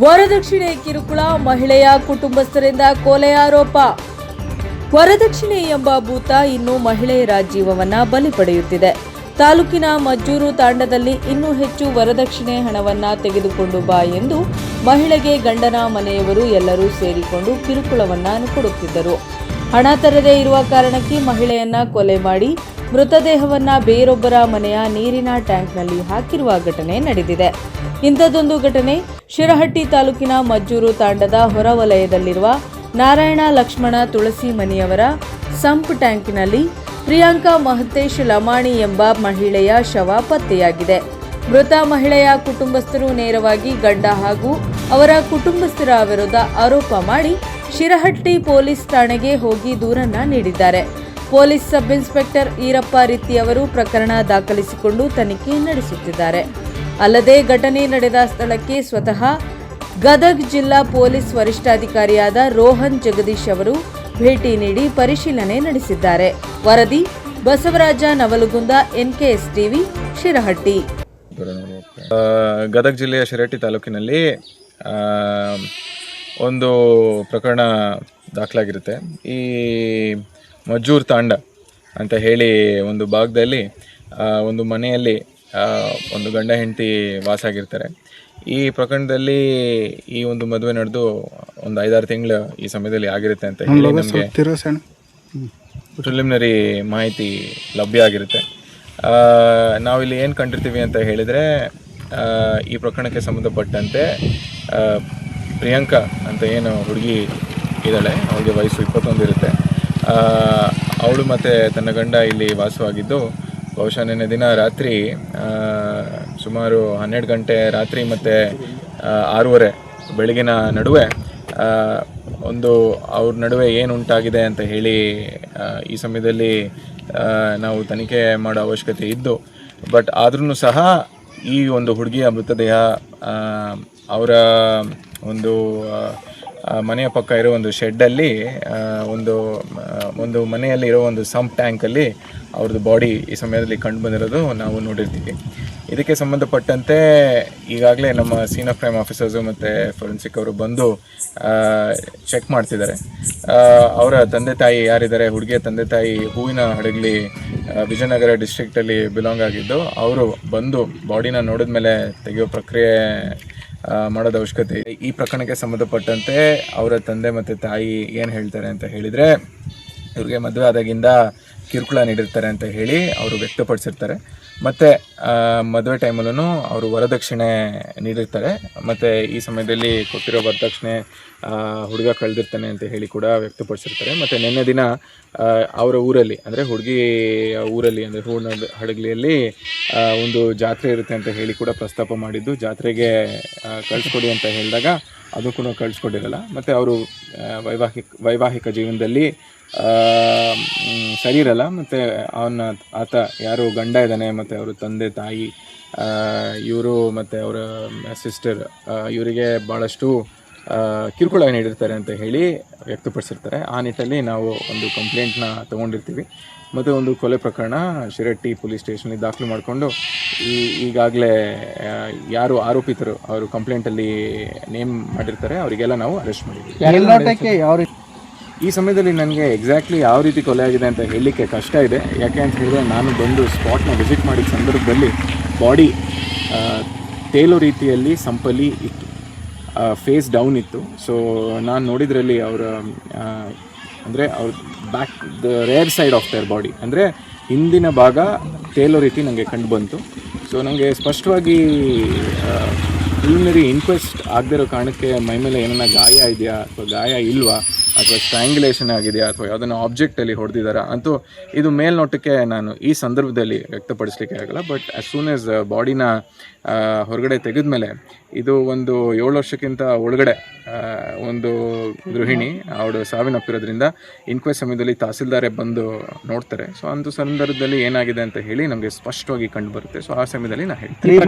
ವರದಕ್ಷಿಣೆ ಕಿರುಕುಳ, ಮಹಿಳೆಯ ಕುಟುಂಬಸ್ಥರಿಂದ ಕೊಲೆ ಆರೋಪ. ವರದಕ್ಷಿಣೆ ಎಂಬ ಭೂತ ಇನ್ನು ಮಹಿಳೆಯರ ಜೀವವನ್ನ ಬಲಿ ಪಡೆಯುತ್ತಿದೆ. ತಾಲೂಕಿನ ಮಜ್ಜೂರು ತಾಂಡದಲ್ಲಿ ಇನ್ನೂ ಹೆಚ್ಚು ವರದಕ್ಷಿಣೆ ಹಣವನ್ನ ತೆಗೆದುಕೊಂಡು ಬಾ ಎಂದು ಮಹಿಳೆಗೆ ಗಂಡನ ಮನೆಯವರು ಎಲ್ಲರೂ ಸೇರಿಕೊಂಡು ಕಿರುಕುಳವನ್ನ ಕೊಡುತ್ತಿದ್ದರು. ಹಣ ತರದೇ ಇರುವ ಕಾರಣಕ್ಕೆ ಮಹಿಳೆಯನ್ನ ಕೊಲೆ ಮಾಡಿ ಮೃತದೇಹವನ್ನ ಬೇರೊಬ್ಬರ ಮನೆಯ ನೀರಿನ ಟ್ಯಾಂಕ್ನಲ್ಲಿ ಹಾಕಿರುವ ಘಟನೆ ನಡೆದಿದೆ. ಇಂಥದ್ದೊಂದು ಘಟನೆ ಶಿರಹಟ್ಟಿ ತಾಲೂಕಿನ ಮಜ್ಜೂರು ತಾಂಡದ ಹೊರವಲಯದಲ್ಲಿರುವ ನಾರಾಯಣ ಲಕ್ಷ್ಮಣ ತುಳಸಿ ಮನೆಯವರ ಸಂಪ್ ಟ್ಯಾಂಕ್ನಲ್ಲಿ ಪ್ರಿಯಾಂಕಾ ಮಹತೇಶ್ ಲಮಾಣಿ ಎಂಬ ಮಹಿಳೆಯ ಶವ ಪತ್ತೆಯಾಗಿದೆ. ಮೃತ ಮಹಿಳೆಯ ಕುಟುಂಬಸ್ಥರು ನೇರವಾಗಿ ಗಂಡ ಹಾಗೂ ಅವರ ಕುಟುಂಬಸ್ಥರ ವಿರುದ್ಧ ಆರೋಪ ಮಾಡಿ ಶಿರಹಟ್ಟಿ ಪೊಲೀಸ್ ಠಾಣೆಗೆ ಹೋಗಿ ದೂರನ್ನ ನೀಡಿದ್ದಾರೆ. ಪೊಲೀಸ್ ಸಬ್ ಇನ್ಸ್ಪೆಕ್ಟರ್ ಈರಪ್ಪ ರೀತಿ ಅವರು ಪ್ರಕರಣ ದಾಖಲಿಸಿಕೊಂಡು ತನಿಖೆ ನಡೆಸುತ್ತಿದ್ದಾರೆ. ಅಲ್ಲದೆ ಘಟನೆ ನಡೆದ ಸ್ಥಳಕ್ಕೆ ಸ್ವತಃ ಗದಗ್ ಜಿಲ್ಲಾ ಪೊಲೀಸ್ ವರಿಷ್ಠಾಧಿಕಾರಿಯಾದ ರೋಹನ್ ಜಗದೀಶ್ ಅವರು ಭೇಟಿ ನೀಡಿ ಪರಿಶೀಲನೆ ನಡೆಸಿದ್ದಾರೆ. ವರದಿ ಬಸವರಾಜ ನವಲಗುಂದ ಎನ್ಕೆಎಸ್ ಟಿವಿ ಶಿರಹಟ್ಟಿ ಗದಗ ಜಿಲ್ಲೆಯ ಶಿರಹಟ್ಟಿ ತಾಲೂಕಿನಲ್ಲಿ ಒಂದು ಪ್ರಕರಣ ದಾಖಲಾಗಿರುತ್ತೆ. ಈ ಮಜ್ಜೂರ್ ತಾಂಡ ಅಂತ ಹೇಳಿ ಒಂದು ಭಾಗದಲ್ಲಿ ಒಂದು ಮನೆಯಲ್ಲಿ ಒಂದು ಗಂಡ ಹೆಂಡತಿ ವಾಸ ಆಗಿರ್ತಾರೆ ಈ ಪ್ರಕರಣದಲ್ಲಿ ಈ ಒಂದು ಮದುವೆ ನಡೆದು ಒಂದು ಐದಾರು ತಿಂಗಳು ಈ ಸಮಯದಲ್ಲಿ ಆಗಿರುತ್ತೆ ಅಂತ ಹೇಳಿ ನಮಗೆ ಪ್ರಿಲಿಮಿನರಿ ಮಾಹಿತಿ ಲಭ್ಯ ಆಗಿರುತ್ತೆ. ನಾವಿಲ್ಲಿ ಏನು ಕಂಡಿರ್ತೀವಿ ಅಂತ ಹೇಳಿದರೆ ಈ ಪ್ರಕರಣಕ್ಕೆ ಸಂಬಂಧಪಟ್ಟಂತೆ ಪ್ರಿಯಾಂಕಾ ಅಂತ ಏನು ಹುಡುಗಿ ಇದ್ದಾಳೆ ಅವಳಿಗೆ ವಯಸ್ಸು ಇಪ್ಪತ್ತೊಂದು ಇರುತ್ತೆ. ಅವಳು ಮತ್ತು ತನ್ನ ಗಂಡ ಇಲ್ಲಿ ವಾಸವಾಗಿದ್ದು, ಬಹುಶಃ ನಿನ್ನೆ ದಿನ ರಾತ್ರಿ ಸುಮಾರು ಹನ್ನೆರಡು ಗಂಟೆ ರಾತ್ರಿ ಮತ್ತು ಆರೂವರೆ ಬೆಳಗಿನ ನಡುವೆ ಒಂದು ಅವ್ರ ನಡುವೆ ಏನು ಉಂಟಾಗಿದೆ ಅಂತ ಹೇಳಿ ಈ ಸಮಯದಲ್ಲಿ ನಾವು ತನಿಖೆ ಮಾಡೋ ಅವಶ್ಯಕತೆ ಇದ್ದು, ಬಟ್ ಆದ್ರೂ ಸಹ ಈ ಒಂದು ಹುಡುಗಿಯ ಮೃತದೇಹ ಅವರ ಒಂದು ಮನೆಯ ಪಕ್ಕ ಇರೋ ಒಂದು ಶೆಡ್ಡಲ್ಲಿ ಒಂದು ಒಂದು ಮನೆಯಲ್ಲಿ ಇರೋ ಒಂದು ಸಂಪ್ ಟ್ಯಾಂಕಲ್ಲಿ ಅವ್ರದ್ದು ಬಾಡಿ ಈ ಸಮಯದಲ್ಲಿ ಕಂಡು ಬಂದಿರೋದು ನಾವು ನೋಡಿರ್ತೀವಿ. ಇದಕ್ಕೆ ಸಂಬಂಧಪಟ್ಟಂತೆ ಈಗಾಗಲೇ ನಮ್ಮ ಸೀನ್ ಆಫ್ ಕ್ರೈಮ್ ಆಫೀಸರ್ಸು ಮತ್ತು ಫೊರೆನ್ಸಿಕ್ ಅವರು ಬಂದು ಚೆಕ್ ಮಾಡ್ತಿದ್ದಾರೆ. ಅವರ ತಂದೆ ತಾಯಿ ಯಾರಿದ್ದಾರೆ, ಹುಡುಗಿಯ ತಂದೆ ತಾಯಿ ಹೂವಿನ ಹಡಗಲಿ ವಿಜಯನಗರ ಡಿಸ್ಟ್ರಿಕ್ಟಲ್ಲಿ ಬಿಲಾಂಗ್ ಆಗಿದ್ದು, ಅವರು ಬಂದು ಬಾಡಿನ ನೋಡಿದ ಮೇಲೆ ತೆಗೆಯೋ ಪ್ರಕ್ರಿಯೆ ಮಾಡೋದು ಅವಶ್ಯಕತೆ ಇದೆ. ಈ ಪ್ರಕರಣಕ್ಕೆ ಸಂಬಂಧಪಟ್ಟಂತೆ ಅವರ ತಂದೆ ಮತ್ತು ತಾಯಿ ಏನು ಹೇಳ್ತಾರೆ ಅಂತ ಹೇಳಿದರೆ, ಇವ್ರಿಗೆ ಮದುವೆ ಆದಾಗಿಂದ ಕಿರುಕುಳ ನೀಡಿರ್ತಾರೆ ಅಂತ ಹೇಳಿ ಅವರು ವ್ಯಕ್ತಪಡಿಸಿರ್ತಾರೆ. ಮತ್ತು ಮದುವೆ ಟೈಮಲ್ಲೂ ಅವರು ವರದಕ್ಷಿಣೆ ನೀಡಿರ್ತಾರೆ. ಮತ್ತು ಈ ಸಮಯದಲ್ಲಿ ಕೊಟ್ಟಿರೋ ವರದಕ್ಷಿಣೆ ಹುಡುಗ ಕಳೆದಿರ್ತಾನೆ ಅಂತ ಹೇಳಿ ಕೂಡ ವ್ಯಕ್ತಪಡಿಸಿರ್ತಾರೆ. ಮತ್ತು ನಿನ್ನೆ ದಿನ ಅವರ ಊರಲ್ಲಿ, ಅಂದರೆ ಹುಡುಗಿ ಊರಲ್ಲಿ, ಅಂದರೆ ಹೂರ್ಣ ಹಡಗಲಿಯಲ್ಲಿ ಒಂದು ಜಾತ್ರೆ ಇರುತ್ತೆ ಅಂತ ಹೇಳಿ ಕೂಡ ಪ್ರಸ್ತಾಪ ಮಾಡಿದ್ದು. ಜಾತ್ರೆಗೆ ಕಳಿಸ್ಕೊಡಿ ಅಂತ ಹೇಳಿದಾಗ ಅದು ಕೂಡ ಕಳಿಸ್ಕೊಟ್ಟಿರಲ್ಲ. ಮತ್ತು ಅವರು ವೈವಾಹಿಕ ವೈವಾಹಿಕ ಜೀವನದಲ್ಲಿ ಸರಿ ಇರಲ್ಲ. ಮತ್ತು ಅವನ, ಆತ ಯಾರು ಗಂಡ ಇದ್ದಾನೆ, ಮತ್ತು ಅವರ ತಂದೆ, ತಾಯಿ ಇವರು, ಮತ್ತು ಅವರ ಸಿಸ್ಟರ್ ಇವರಿಗೆ ಭಾಳಷ್ಟು ಕಿರುಕುಳ ನೀಡಿರ್ತಾರೆ ಅಂತ ಹೇಳಿ ವ್ಯಕ್ತಪಡಿಸಿರ್ತಾರೆ. ಆ ನಿಟ್ಟಲ್ಲಿ ನಾವು ಒಂದು ಕಂಪ್ಲೇಂಟ್ನ ತೊಗೊಂಡಿರ್ತೀವಿ. ಮತ್ತು ಒಂದು ಕೊಲೆ ಪ್ರಕರಣ ಶಿರಟ್ಟಿ ಪೊಲೀಸ್ ಸ್ಟೇಷನಲ್ಲಿ ದಾಖಲು ಮಾಡಿಕೊಂಡು ಈ ಈಗಾಗಲೇ ಯಾರು ಆರೋಪಿತರು ಅವರು ಕಂಪ್ಲೇಂಟಲ್ಲಿ ನೇಮ್ ಮಾಡಿರ್ತಾರೆ. ಅವರಿಗೆಲ್ಲ ನಾವು ಅರೆಸ್ಟ್ ಮಾಡಿದ್ದೀವಿ. ಯಾವ ರೀತಿ ಈ ಸಮಯದಲ್ಲಿ ನನಗೆ ಎಕ್ಸಾಕ್ಟ್ಲಿ ಯಾವ ರೀತಿ ಕೊಲೆ ಆಗಿದೆ ಅಂತ ಹೇಳಲಿಕ್ಕೆ ಕಷ್ಟ ಇದೆ. ಯಾಕೆ ಅಂತ ಹೇಳಿದ್ರೆ ನಾನು ಬಂದು ಸ್ಪಾಟ್ನ ವಿಸಿಟ್ ಮಾಡಿದ ಸಂದರ್ಭದಲ್ಲಿ ಬಾಡಿ ತೇಲೋ ರೀತಿಯಲ್ಲಿ ಸಂಪಲಿ ಇತ್ತು. ಫೇಸ್ ಡೌನ್ ಇತ್ತು. ಸೊ ನಾನು ನೋಡಿದ್ರಲ್ಲಿ ಅವರ ಅಂದರೆ ಅವ್ರ back the rear side of the body ಅಂದರೆ ಹಿಂದಿನ ಭಾಗ ತೇಲೋ ರೀತಿ ನನಗೆ ಕಂಡು ಬಂತು. ಸೊ ನನಗೆ ಸ್ಪಷ್ಟವಾಗಿ ಪ್ರಿಲಿಮಿನರಿ ಇನ್ಕ್ವೆಸ್ಟ್ ಆಗದಿರೋ ಕಾರಣಕ್ಕೆ ಮೈ ಮೇಲೆ ಏನನ್ನ ಗಾಯ ಇದೆಯಾ ಅಥವಾ ಗಾಯ ಇಲ್ವಾ ಅಥವಾ ಸ್ಟ್ರ್ಯಾಂಗ್ಯುಲೇಷನ್ ಆಗಿದೆಯಾ ಅಥವಾ ಯಾವುದನ್ನು ಆಬ್ಜೆಕ್ಟಲ್ಲಿ ಹೊಡೆದಿದ್ದಾರಾ ಅಂತೂ ಇದು ಮೇಲ್ನೋಟಕ್ಕೆ ನಾನು ಈ ಸಂದರ್ಭದಲ್ಲಿ ವ್ಯಕ್ತಪಡಿಸಲಿಕ್ಕೆ ಆಗಲ್ಲ. ಬಟ್ ಆಸ್ ಸೂನ್ ಆಸ್ ಬಾಡಿನ ಹೊರಗಡೆ ತೆಗೆದ ಮೇಲೆ ಇದು ಒಂದು ಏಳು ವರ್ಷಕ್ಕಿಂತ ಒಳಗಡೆ ಒಂದು ಗೃಹಿಣಿ ಅವಳು ಸಾವಿನಪ್ಪಿರೋದ್ರಿಂದ ಇನ್ಕ್ವೆಸ್ಟ್ ಸಮಯದಲ್ಲಿ ತಹಸೀಲ್ದಾರೇ ಬಂದು ನೋಡ್ತಾರೆ. ಸೊ ಅಂಥ ಸಂದರ್ಭದಲ್ಲಿ ಏನಾಗಿದೆ ಅಂತ ಹೇಳಿ ನಮಗೆ ಸ್ಪಷ್ಟವಾಗಿ ಕಂಡು ಬರುತ್ತೆ ಸೊ ಆ ಸಮಯದಲ್ಲಿ ನಾನು ಹೇಳ್ತೀನಿ.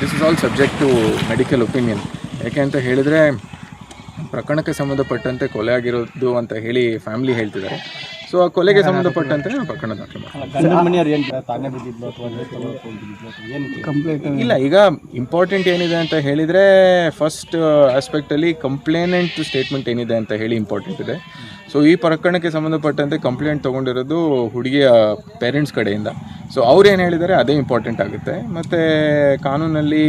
This is all subject to medical opinion ಯಾಕೆ ಅಂತ ಹೇಳಿದರೆ ಪ್ರಕರಣಕ್ಕೆ ಸಂಬಂಧಪಟ್ಟಂತೆ ಕೊಲೆ ಆಗಿರೋದು ಅಂತ ಹೇಳಿ ಫ್ಯಾಮಿಲಿ ಹೇಳ್ತಿದ್ದಾರೆ. ಸೊ ಆ ಕೊಲೆಗೆ ಸಂಬಂಧಪಟ್ಟಂತೆ ನಾವು ಪ್ರಕರಣ ದಾಖಲು ಮಾಡ್ತೀವಿ ಏನು ತಾನೇ ಬಿದ್ದಿದ್ಲು ಅಥವಾ ಏನು ಕಂಪ್ಲೇಂಟ್ ಇಲ್ಲ ಈಗ ಇಂಪಾರ್ಟೆಂಟ್ ಏನಿದೆ ಅಂತ ಹೇಳಿದರೆ ಫಸ್ಟ್ ಆಸ್ಪೆಕ್ಟಲ್ಲಿ ಕಂಪ್ಲೇನೆಂಟ್ ಸ್ಟೇಟ್ಮೆಂಟ್ ಏನಿದೆ ಅಂತ ಹೇಳಿ ಇಂಪಾರ್ಟೆಂಟ್ ಇದೆ. ಸೊ ಈ ಪ್ರಕರಣಕ್ಕೆ ಸಂಬಂಧಪಟ್ಟಂತೆ ಕಂಪ್ಲೇಂಟ್ ತೊಗೊಂಡಿರೋದು ಹುಡುಗಿಯ ಪೇರೆಂಟ್ಸ್ ಕಡೆಯಿಂದ. ಸೊ ಅವ್ರು ಏನು ಹೇಳಿದ್ದಾರೆ, ಅದೇ ಇಂಪಾರ್ಟೆಂಟ್ ಆಗುತ್ತೆ. ಮತ್ತು ಕಾನೂನಲ್ಲಿ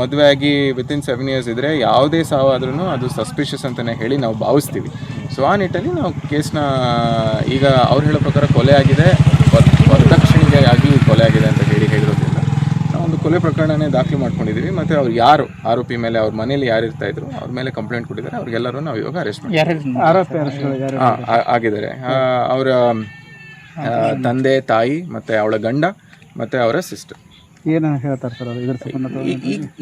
ಮದುವೆ ಆಗಿ ವಿತಿನ್ ಸೆವೆನ್ ಇಯರ್ಸ್ ಇದ್ದರೆ ಯಾವುದೇ ಸಾವಾದ್ರೂ ಅದು ಸಸ್ಪಿಷಿಯಸ್ ಅಂತಲೇ ಹೇಳಿ ನಾವು ಭಾವಿಸ್ತೀವಿ. ಸೊ ಆ ನಿಟ್ಟಲ್ಲಿ ನಾವು ಕೇಸ್ನ ಈಗ ಅವ್ರು ಹೇಳೋ ಪ್ರಕಾರ ಕೊಲೆ ಆಗಿದೆ ವರ್- ವರದಕ್ಷಿಣೆಗೆ ಆಗಿ ಕೊಲೆ ಆಗಿದೆ ಅಂತ ಹೇಳಿ ಹೇಳಿರೋದ್ರಿಂದ ನಾವು ಒಂದು ಕೊಲೆ ಪ್ರಕರಣನೇ ದಾಖಲು ಮಾಡ್ಕೊಂಡಿದ್ದೀವಿ ಮತ್ತೆ ಅವ್ರು ಯಾರು? ಆರೋಪಿ ಮೇಲೆ ಅವ್ರ ಮನೇಲಿ ಯಾರು ಇರ್ತಾ ಇದ್ರು ಅವ್ರ ಮೇಲೆ ಕಂಪ್ಲೇಂಟ್ ಕೊಟ್ಟಿದ್ದಾರೆ ಅವ್ರಿಗೆಲ್ಲರೂ ನಾವು ಇವಾಗ ಅರೆಸ್ಟ್ ಆಗಿದ್ದಾರೆ. ಆ, ಅವರ ತಂದೆ ತಾಯಿ ಮತ್ತೆ ಅವಳ ಗಂಡ ಮತ್ತೆ ಅವರ ಸಿಸ್ಟರ್ ಏನು ಹೇಳ್ತಾರೆ ಸರ್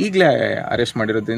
ಈಗಲೇ ಅರೆಸ್ಟ್ ಮಾಡಿರೋದ್ರಿಂದ